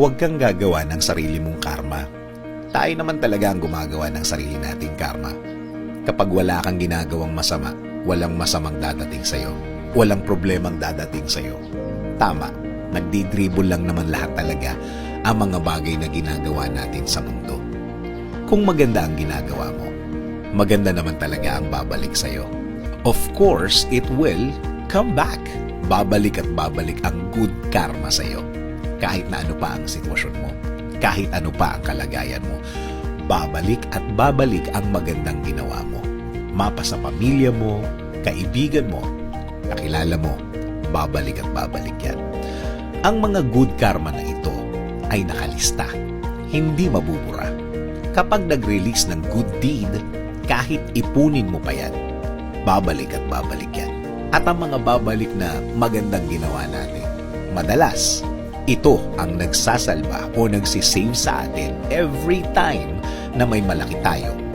huwag kang gagawa ng sarili mong karma. Tayo naman talaga ang gumagawa ng sarili nating karma. Kapag wala kang ginagawang masama, walang masamang dadating sa'yo. Walang problemang dadating sa'yo. Tama, nagdidribble lang naman lahat talaga ang mga bagay na ginagawa natin sa mundo. Kung maganda ang ginagawa mo, maganda naman talaga ang babalik sa'yo. Of course, it will come back. Babalik at babalik ang good karma sa'yo. Kahit na ano pa ang sitwasyon mo, kahit ano pa ang kalagayan mo, babalik at babalik ang magandang ginawa mo. Mapa sa pamilya mo, kaibigan mo, kakilala mo, babalik at babalik yan. Ang mga good karma na ito ay nakalista, hindi mabubura. Kapag nag-release ng good deed, kahit ipunin mo pa yan, babalik at babalik yan. At ang mga babalik na magandang ginawa natin, madalas, ito ang nagsasalba o nagsisave sa atin every time na may malaki problema.